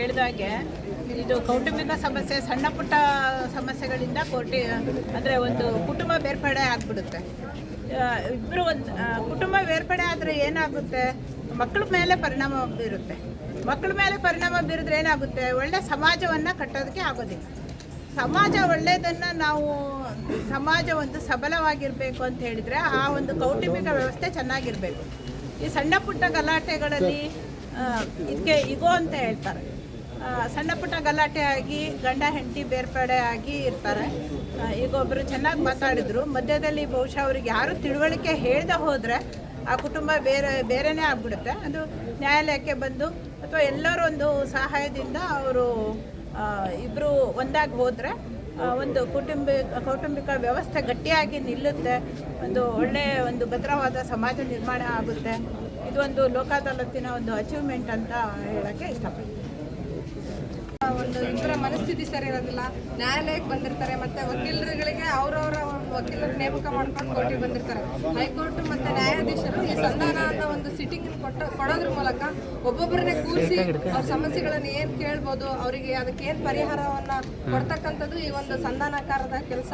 ಹೇಳಿದಾಗೆ, ಇದು ಕೌಟುಂಬಿಕ ಸಮಸ್ಯೆ, ಸಣ್ಣ ಪುಟ್ಟ ಸಮಸ್ಯೆಗಳಿಂದ ಕೋಟಿ, ಅಂದರೆ ಒಂದು ಕುಟುಂಬ ಬೇರ್ಪಡೆ ಆಗಿಬಿಡುತ್ತೆ. ಇಬ್ಬರು ಒಂದು ಕುಟುಂಬ ಬೇರ್ಪಡೆ ಆದರೆ ಏನಾಗುತ್ತೆ? ಮಕ್ಕಳ ಮೇಲೆ ಪರಿಣಾಮ ಬೀರುತ್ತೆ. ಮಕ್ಕಳ ಮೇಲೆ ಪರಿಣಾಮ ಬೀರಿದ್ರೆ ಏನಾಗುತ್ತೆ? ಒಳ್ಳೆ ಸಮಾಜವನ್ನು ಕಟ್ಟೋದಕ್ಕೆ ಆಗೋದಿಲ್ಲ. ಸಮಾಜ ಒಳ್ಳೆಯದನ್ನು ನಾವು, ಸಮಾಜ ಒಂದು ಸಬಲವಾಗಿರಬೇಕು ಅಂತ ಹೇಳಿದರೆ ಆ ಒಂದು ಕೌಟುಂಬಿಕ ವ್ಯವಸ್ಥೆ ಚೆನ್ನಾಗಿರಬೇಕು. ಈ ಸಣ್ಣ ಪುಟ್ಟ ಗಲಾಟೆಗಳಲ್ಲಿ ಇದಕ್ಕೆ ಇಗೋ ಅಂತ ಹೇಳ್ತಾರೆ. ಸಣ್ಣ ಪುಟ್ಟ ಗಲಾಟೆ ಆಗಿ, ಗಂಡ, ಹೆಂಡತಿ ಬೇರ್ಪಡೆ ಆಗಿ ಇರ್ತಾರೆ. ಈಗ ಒಬ್ಬರು ಚೆನ್ನಾಗಿ ಮಾತಾಡಿದ್ರು. ಮಧ್ಯದಲ್ಲಿ ಬಹುಶಃ ಅವ್ರಿಗೆ ಯಾರು ತಿಳುವಳಿಕೆ ಹೇಳ್ದೆ ಹೋದರೆ ಆ ಕುಟುಂಬ ಬೇರೆ, ಬೇರೆನೇ ಆಗ್ಬಿಡುತ್ತೆ. ಅದು ನ್ಯಾಯಾಲಯಕ್ಕೆ ಬಂದು ಅಥವಾ ಎಲ್ಲರೂ ಒಂದು ಸಹಾಯದಿಂದ ಅವರು ಇಬ್ಬರು ಒಂದಾಗಿ ಹೋದರೆ ಒಂದು ಕುಟುಂಬ, ಕೌಟುಂಬಿಕ ವ್ಯವಸ್ಥೆ ಗಟ್ಟಿಯಾಗಿ ನಿಲ್ಲುತ್ತೆ. ಒಂದು ಒಳ್ಳೆಯ ಒಂದು ಭದ್ರವಾದ ಸಮಾಜ ನಿರ್ಮಾಣ ಆಗುತ್ತೆ. ಇದು ಒಂದು ಲೋಕಾದಾಲತ್ತಿನ ಒಂದು ಅಚೀವ್ಮೆಂಟ್ ಅಂತ ಹೇಳೋಕ್ಕೆ ಇಷ್ಟಪಡ್ತೀನಿ. ಒಂದು ಇಬ್ಬರ ಮನಸ್ಥಿತಿ ಸರಿ ಇರೋದಿಲ್ಲ. ನ್ಯಾಯಾಲಯಕ್ಕೆ ಬಂದಿರ್ತಾರೆ ಮತ್ತೆ ವಕೀಲರುಗಳಿಗೆ ಅವರವರ ವಕೀಲರ ನೇಮಕ ಮಾಡ್ಕೊಂಡು ಕೋರ್ಟಿಗೆ ಬಂದಿರ್ತಾರೆ. ಹೈಕೋರ್ಟ್ ಮತ್ತೆ ನ್ಯಾಯಾಧೀಶರು ಈ ಸಂಧಾನ ಅಂತ ಒಂದು ಸಿಟ್ಟಿಂಗ್ ಕೊಟ್ಟ ಕೊಡೋದ್ರ ಮೂಲಕ ಒಬ್ಬೊಬ್ಬರನ್ನೇ ಕೂರಿಸಿ ಅವ್ರ ಸಮಸ್ಯೆಗಳನ್ನು ಏನ್ ಕೇಳ್ಬೋದು, ಅವರಿಗೆ ಅದಕ್ಕೆ ಏನ್ ಪರಿಹಾರವನ್ನ ಕೊಡ್ತಕ್ಕಂಥದ್ದು ಈ ಒಂದು ಸಂಧಾನಕಾರದ ಕೆಲಸ.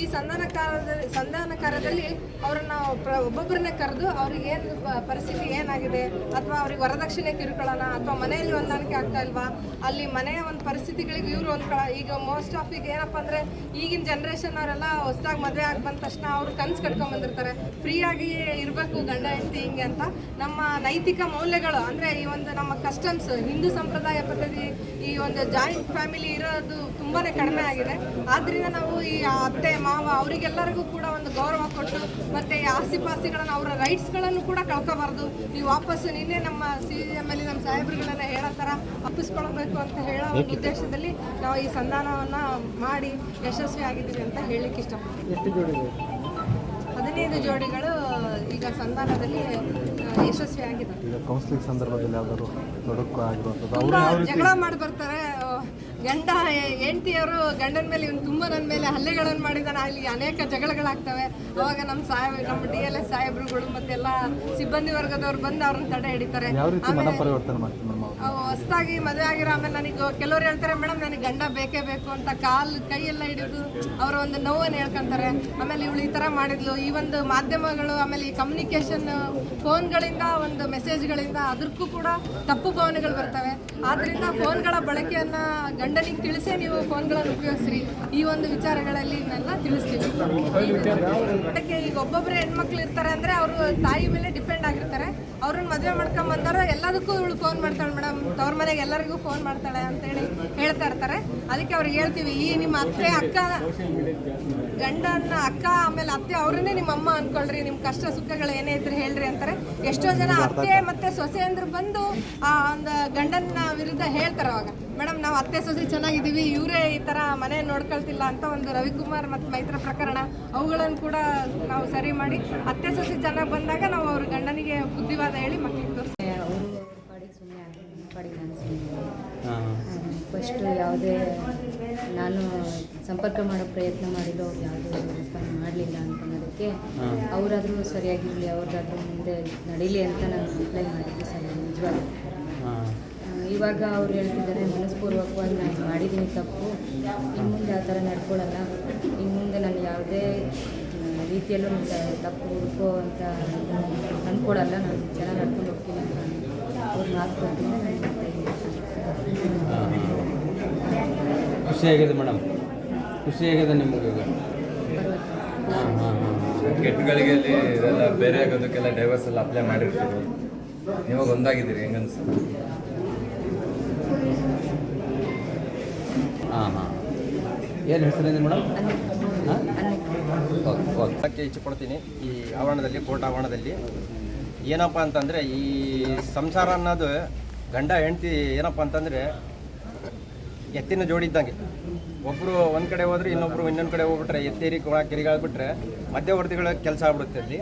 ಈ ಸಂಧಾನಕಾರದ, ಸಂಧಾನಕಾರದಲ್ಲಿ ಅವರನ್ನ ಒಬ್ಬೊಬ್ಬರನ್ನ ಕರೆದು ಅವ್ರಿಗೆ ಏನು ಪರಿಸ್ಥಿತಿ ಏನಾಗಿದೆ, ಅಥವಾ ಅವ್ರಿಗೆ ವರದಕ್ಷಿಣೆ ಕಿರುಕೊಳ್ಳೋಣ ಅಥವಾ ಮನೆಯಲ್ಲಿ ಹೊಂದಾಣಿಕೆ ಆಗ್ತಾ ಇಲ್ವಾ, ಅಲ್ಲಿ ಮನೆಯ ಒಂದು ಪರಿಸ್ಥಿತಿಗಳಿಗೆ ಇವರು ಹೊಂದ್ಕೊಳ ಈಗ ಮೋಸ್ಟ್ ಆಫ್ ಈಗ ಏನಪ್ಪ ಅಂದರೆ ಈಗಿನ ಜನ್ರೇಷನ್ ಅವರೆಲ್ಲ ಹೊಸದಾಗಿ ಮದುವೆ ಆಗಿ ಬಂದ ತಕ್ಷಣ ಅವರು ಕನ್ಸು ಕಟ್ಕೊಂಡ್ಬಂದಿರ್ತಾರೆ ಫ್ರೀಯಾಗಿ ಇರಬೇಕು ಗಂಡ, ಹೆಂಡತಿ, ಹಿಂಗೆ ಅಂತ. ನಮ್ಮ ನೈತಿಕ ಮೌಲ್ಯಗಳು ಅಂದರೆ ಈ ಒಂದು ನಮ್ಮ ಕಸ್ಟಮ್ಸ್ ಹಿಂದೂ ಸಂಪ್ರದಾಯ ಪದ್ಧತಿ ಈ ಒಂದು ಜಾಯಿಂಟ್ ಫ್ಯಾಮಿಲಿ ಇರೋದು ತುಂಬಾನೇ ಕಡಿಮೆ ಆಗಿದೆ. ಆದ್ರಿಂದ ನಾವು ಈ ಅತ್ತೆ ಮಾವ ಅವರಿಗೆಲ್ಲರಿಗೂ ಕೂಡ ಒಂದು ಗೌರವ ಕೊಟ್ಟು ಮತ್ತೆ ಈ ಆಸ್ತಿಪಾಸ್ತಿಗಳನ್ನು ಅವರ ರೈಟ್ಸ್ಗಳನ್ನು ಕೂಡ ಕಳ್ಕೋಬಾರ್ದು. ಈ ವಾಪಸ್ ನಿನ್ನೆ ನಮ್ಮ ಸಿ ಎಂ ಎಲ್ ನಮ್ಮ ಸಾಹೇಬ್ರುಗಳೆಲ್ಲ ಹೇಳೋ ಥರ ಒಪ್ಪಿಸ್ಕೊಳ್ಬೇಕು ಅಂತ ಹೇಳೋ ಒಂದು ಉದ್ದೇಶದಲ್ಲಿ ನಾವು ಈ ಸಂಧಾನವನ್ನ ಮಾಡಿ ಯಶಸ್ವಿ ಆಗಿದ್ದೀವಿ ಅಂತ ಹೇಳಲಿಕ್ಕೆ ಇಷ್ಟಪಡ್ತೀವಿ ಹದಿನೈದು ಜೋಡಿಗಳು ಈಗ ಸಂಧಾನದಲ್ಲಿ ಯಶಸ್ವಿ ಆಗಿದೆ ಈಗ ಕೌನ್ಸಿಲಿಂಗ್ ಸಂದರ್ಭದಲ್ಲಿ ಯಾವ್ದಾದ್ರು ತೊಡಕು ಆಗಿರುವಂಥದ್ದು? ಅವ್ರು ಯಾವ ರೀತಿ ಜಗಳ ಮಾಡಿ ಬರ್ತಾರೆ. ಗಂಡ ಹೆಂಡತಿಯವರು ಗಂಡನ ಮೇಲೆ ಇವನು ತುಂಬಾ ನನ್ನ ಮೇಲೆ ಹಲ್ಲೆಗಳನ್ನು ಮಾಡಿದಾನೆ. ಅಲ್ಲಿ ಅನೇಕ ಜಗಳಗಳಾಗ್ತವೆ. ಅವಾಗ ನಮ್ಮ ಸಾಹೇಬ್ ನಮ್ಮ ಡಿ ಎಲ್ ಎಸ್ ಸಾಹೇಬ್ರುಗಳು ಮತ್ತೆಲ್ಲ ಸಿಬ್ಬಂದಿ ವರ್ಗದವರು ಬಂದು ಅವ್ರನ್ನ ತಡೆ ಹಿಡಿತಾರೆ. ಹೊಸದಾಗಿ ಮದುವೆ ಆಗಿರೋ ಆಮೇಲೆ ನನಗೆ ಕೆಲವ್ರು ಹೇಳ್ತಾರೆ ಮೇಡಮ್ ನನಗೆ ಗಂಡ ಬೇಕೇ ಬೇಕು ಅಂತ ಕಾಲು ಕೈ ಎಲ್ಲ ಹಿಡಿದು ಅವರ ಒಂದು ನೋವನ್ನು ಹೇಳ್ಕೊಂತಾರೆ. ಆಮೇಲೆ ಇವಳು ಈ ಥರ ಮಾಡಿದ್ಲು. ಈ ಒಂದು ಮಾಧ್ಯಮಗಳು ಆಮೇಲೆ ಈ ಕಮ್ಯುನಿಕೇಷನ್ ಫೋನ್ಗಳಿಂದ ಒಂದು ಮೆಸೇಜ್ಗಳಿಂದ ಅದಕ್ಕೂ ಕೂಡ ತಪ್ಪು ಭಾವನೆಗಳು ಬರ್ತವೆ. ಆದ್ರಿಂದ ಫೋನ್ಗಳ ಬಳಕೆಯನ್ನ ಗಂಡನಿಗೆ ತಿಳಿಸೇ ನೀವು ಫೋನ್ಗಳನ್ನು ಉಪಯೋಗಿಸ್ರಿ. ಈ ಒಂದು ವಿಚಾರಗಳಲ್ಲಿ ಇದನ್ನೆಲ್ಲ ತಿಳಿಸ್ತೀವಿ. ಅದಕ್ಕೆ ಈಗ ಒಬ್ಬೊಬ್ಬರು ಹೆಣ್ಮಕ್ಳು ಇರ್ತಾರೆ ಅಂದ್ರೆ ಅವರು ತಾಯಿ ಮೇಲೆ ಡಿಪೆಂಡ್ ಆಗಿರ್ತಾರೆ. ಅವ್ರನ್ನ ಮದುವೆ ಮಾಡ್ಕೊಂಡು ಎಲ್ಲದಕ್ಕೂ ಇವಳು ಫೋನ್ ಮಾಡ್ತಾಳೆ ಮೇಡಮ್ ತವ್ರ ಮನೆಗೆ ಎಲ್ಲರಿಗೂ ಫೋನ್ ಮಾಡ್ತಾಳೆ ಅಂತೇಳಿ ಹೇಳ್ತಾ ಇರ್ತಾರೆ. ಅದಕ್ಕೆ ಅವ್ರಿಗೆ ಹೇಳ್ತೀವಿ, ಈ ನಿಮ್ಮ ಅತ್ತೆ, ಅಕ್ಕ ಗಂಡನ ಅಕ್ಕ, ಆಮೇಲೆ ಅತ್ತೆ ಅವ್ರನ್ನೇ ನಿಮ್ಮ ಅಮ್ಮ ಅನ್ಕೊಳ್ರಿ, ನಿಮ್ಮ ಕಷ್ಟ ಸುಖಗಳು ಏನೇ ಇದ್ರೆ ಹೇಳ್ರಿ ಅಂತಾರೆ. ಎಷ್ಟೋ ಜನ ಅತ್ತೆ ಮತ್ತೆ ಸೊಸೆ ಅಂದ್ರೆ ಬಂದು ಆ ಒಂದು ಗಂಡನ ವಿರುದ್ಧ ಹೇಳ್ತಾರೆ ಅವಾಗ. ಮೇಡಮ್, ನಾವು ಅತ್ತೆ, ಸೊಸೆ ಚೆನ್ನಾಗಿದ್ದೀವಿ, ಇವರೇ ಈ ತರ ಮನೆ ನೋಡ್ಕೊಳ್ತಿಲ್ಲ ಅಂತ ಒಂದು ರವಿಕುಮಾರ್ ಮತ್ತು ಮೈತ್ರ ಪ್ರಕರಣ, ಅವುಗಳನ್ನು ಕೂಡ ನಾವು ಸರಿ ಮಾಡಿ, ಅತ್ತೆ, ಸೊಸೆ ಚೆನ್ನಾಗಿ ಬಂದಾಗ ನಾವು ಅವ್ರ ಗಂಡನಿಗೆ ಬುದ್ಧಿವಾದ ಹೇಳಿ ಮಕ್ಕಳಿಗೆ ತೋರಿಸ್ತೀವಿ. ಫಸ್ಟು ಯಾವುದೇ ನಾನು ಸಂಪರ್ಕ ಮಾಡೋ ಪ್ರಯತ್ನ ಮಾಡಿದ್ದು ಅವ್ರು ಯಾವುದೇ ರೆಸ್ಪಾನ್ಸ್ ಮಾಡಲಿಲ್ಲ ಅಂತ ಅನ್ನೋದಕ್ಕೆ ಅವರಾದರೂ ಸರಿಯಾಗಿರಲಿ ಅವ್ರದ್ದಾದ್ರೂ ಮುಂದೆ ನಡೀಲಿ ಅಂತ ನಾನು ಅಪ್ಲೈ ಮಾಡಿದ್ದೆ ಸರ್ ನಿಜವಾಗ ಇವಾಗ ಅವ್ರು ಹೇಳ್ತಿದ್ದಾರೆ ಮನಸ್ಪೂರ್ವಕವಾಗಿ ನಾನು ಮಾಡಿದ್ದೀನಿ ತಪ್ಪು. ಇನ್ನು ಮುಂದೆ ಆ ಥರ ನಡ್ಕೊಳ್ಳಲ್ಲ. ಇನ್ನು ಮುಂದೆ ನಾನು ಯಾವುದೇ ರೀತಿಯಲ್ಲೂ ತಪ್ಪು ಹುಡುಕೋ ಅಂತ ಅಂದ್ಕೊಳ್ಳಲ್ಲ ನಾನು ಚೆನ್ನಾಗಿ ನಡ್ಕೊಂಡು ಹೋಗ್ತೀನಿ ಅಂತ ಅವ್ರು ಮಾತು ಕೊಡ್ತೀನಿ. ಖುಷಿಯಾಗಿದೆ ಮೇಡಮ್. ಖುಷಿಯಾಗಿದೆ ನಿಮಗೆ ಹಾಂ ಹಾಂ ಹಾಂ. ಕೆಟ್ಟಗಳಿಗೆ ಅಲ್ಲಿ ಇದೆಲ್ಲ ಬೇರೆ ಆಗೋದಕ್ಕೆಲ್ಲ ಡೈವರ್ಸ್ ಎಲ್ಲ ಅಪ್ಲೈ ಮಾಡಿರ್ತೀವಿ. ಇವಾಗ ಒಂದಾಗಿದ್ದೀರಿ ಹೆಂಗನ್ಸ ಹಾಂ ಹಾಂ. ಏನು ಹೆಸರಿದೆ ಮೇಡಮ್? ಓಕೆ ಇಚ್ಛೆ ಕೊಡ್ತೀನಿ ಈ ಆವರಣದಲ್ಲಿ ಕೋರ್ಟ್ ಆವರಣದಲ್ಲಿ ಏನಪ್ಪ ಅಂತಂದರೆ ಈ ಸಂಸಾರ ಅನ್ನೋದು ಗಂಡ ಹೆಂಡತಿ ಏನಪ್ಪ ಅಂತಂದರೆ ಎತ್ತಿನ ಜೋಡಿ ಇದ್ದಂಗೆ. ಒಬ್ಬರು ಒಂದು ಕಡೆ ಹೋದ್ರೆ ಇನ್ನೊಬ್ಬರು ಇನ್ನೊಂದು ಕಡೆ ಹೋಗ್ಬಿಟ್ರೆ, ಎತ್ತೇರಿ ಕೊಳ ಕೆರಿಗಾಗ್ಬಿಟ್ರೆ ಮಧ್ಯವರ್ತಿಗಳ ಕೆಲಸ ಆಗ್ಬಿಡುತ್ತೆ ಅಲ್ಲಿ.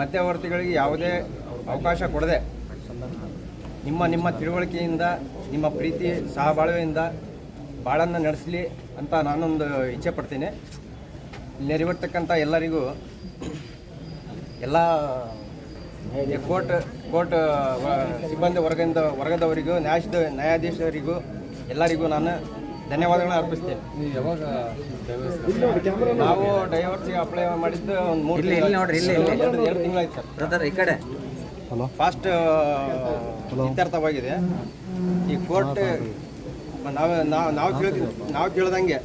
ಮಧ್ಯವರ್ತಿಗಳಿಗೆ ಯಾವುದೇ ಅವಕಾಶ ಕೊಡದೆ ನಿಮ್ಮ ನಿಮ್ಮ ತಿಳುವಳಿಕೆಯಿಂದ, ನಿಮ್ಮ ಪ್ರೀತಿ ಸಹಬಾಳ್ವೆಯಿಂದ ಬಾಳನ್ನು ನಡೆಸಲಿ ಅಂತ ನಾನೊಂದು ಇಚ್ಛೆ ಪಡ್ತೀನಿ. ನೆರವೇರ್ತಕ್ಕಂಥ ಎಲ್ಲರಿಗೂ ಎಲ್ಲ ಕೋರ್ಟ್ ಕೋರ್ಟ್ ಸಿಬ್ಬಂದಿ ವರ್ಗದಿಂದ ವರ್ಗದವರಿಗೂ ನ್ಯಾಯ ನ್ಯಾಯಾಧೀಶರಿಗೂ ಎಲ್ಲರಿಗೂ ನಾನು ಧನ್ಯವಾದಗಳನ್ನ ಅರ್ಪಿಸ್ತೇನೆ. ನೀವು ಯಾವಾಗ ನಾವು ಡೈವರ್ಸಿಗೆ ಅಪ್ಲೈ ಮಾಡಿದ್ದು ಒಂದು ಮೂರು ಇಲ್ಲಿ, ಇಲ್ಲಿ ಇಲ್ಲಿ, ಇಲ್ಲಿ. ಎರಡು ತಿಂಗಳಾಯ್ತು ಸರ್. ಬ್ರದರ್ ಈ ಕಡೆ. ಫಾಸ್ಟ್ ಇತ್ಯರ್ಥವಾಗಿದೆ. ಈ ಕೋರ್ಟ್ ನಾವು ನಾವು ನಾವು ಕೇಳ್ತೀವಿ ನಾವು ಕೇಳ್ದಂಗೆ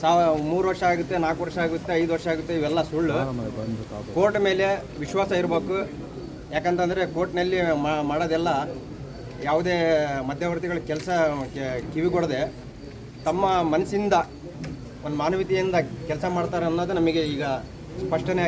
ಸಾವ ಮೂರು ವರ್ಷ ಆಗುತ್ತೆ ನಾಲ್ಕು ವರ್ಷ ಆಗುತ್ತೆ ಐದು ವರ್ಷ ಆಗುತ್ತೆ ಇವೆಲ್ಲ ಸುಳ್ಳು. ಕೋರ್ಟ್ ಮೇಲೆ ವಿಶ್ವಾಸ ಇರಬೇಕು. ಯಾಕಂತಂದರೆ ಕೋರ್ಟ್ನಲ್ಲಿ ಮಾಡೋದೆಲ್ಲ ಯಾವುದೇ ಮಧ್ಯವರ್ತಿಗಳ ಕೆಲಸ ಕಿವಿಗೊಡದೆ ತಮ್ಮ ಮನಸ್ಸಿಂದ, ಒಂದು ಮಾನವೀಯತೆಯಿಂದ ಕೆಲಸ ಮಾಡ್ತಾರೆ ಅನ್ನೋದು ನಮಗೆ ಈಗ ಸ್ಪಷ್ಟನೆ